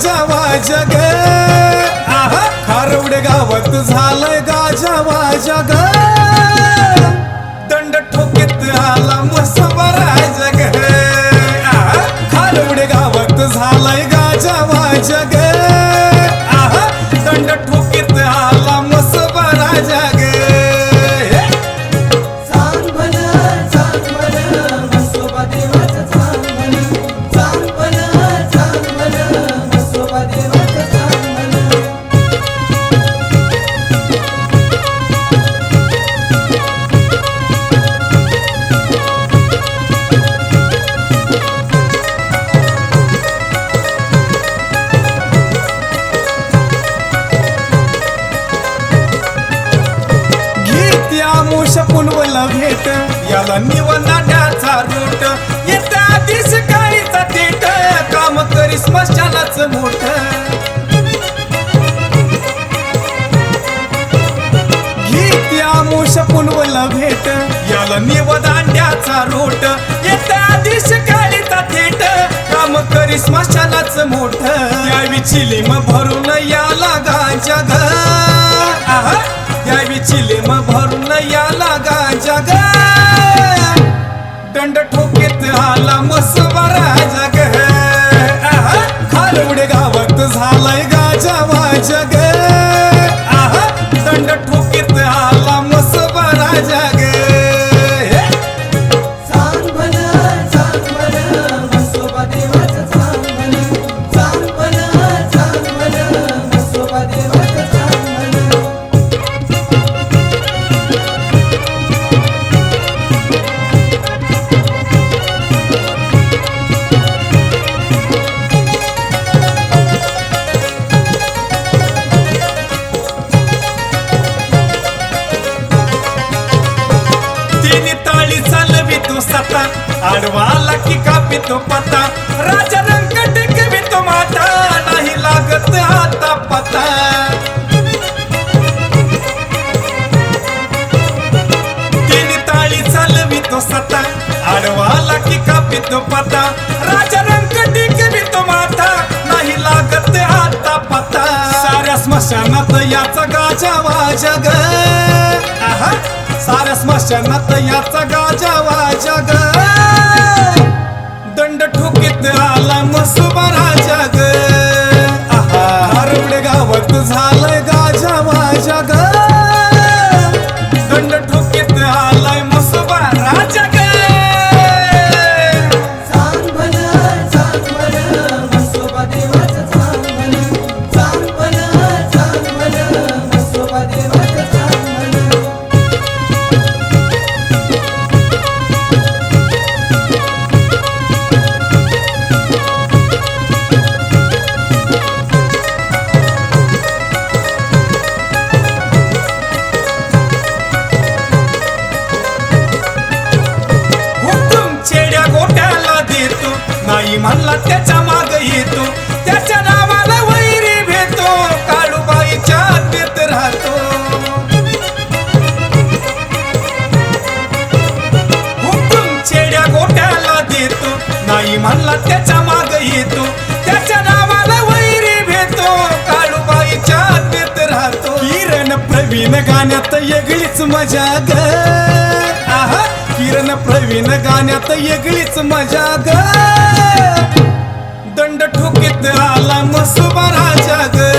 गाजावा जग आहा खारवडे गावात झालंय गाजा जग ग. दंड ठोकीत आला मसबरा जग ग. आहा खारवडे गावात झालंय गाजा जग मूष मोश भेट. याला निवनाट्याचा रोट. येत्या दिस काळीचा थेट. काम करी स्मशानाच मोठ. घेत्या मूष पुनवला भेट. याला निवदांड्याचा रोट. येत्या दिस काळीचा थेट. काम करी स्मशानाच मोठ. यावी चिलीम भरून याला गांजा ग विचिले म भरून या लागा जग। दंड ठोकेत आला मसबा जग। चालवितो सता आडवाला की कापितो पता राजा रंग टेकवितो माता नाही लागत आता पता तिने ताळी चालवितो सता आडवाला की कापितो पता राजा रंग टेकवितो माता नाही लागत आता पता साऱ्या स्मशानात याचा गाजा वाजा ग आहा साऱ्या स्मशानात याचा ठुकीत आला मसुबा राजा ग आहा हरवडे गावात झालंय गाजा माझ्या ग। दंड नाही म्हणला त्याच्या माग येतो त्याच्या नावाला वैरी भेटतो. काळूबाईच्या आत्मेत राहतो. हुकूम चेड्या गोट्याला देतो. नाही म्हणला त्याच्या माग येतो त्याच्या नावाला वैरी भेटतो. काळूबाईच्या आत्मेत राहतो. किरण प्रवीण गाण्यात येगळीच मजा ग. नवीन गाण्यात येगळीच मजा ग. दंड ठोकीत आला मसुबा राजा ग.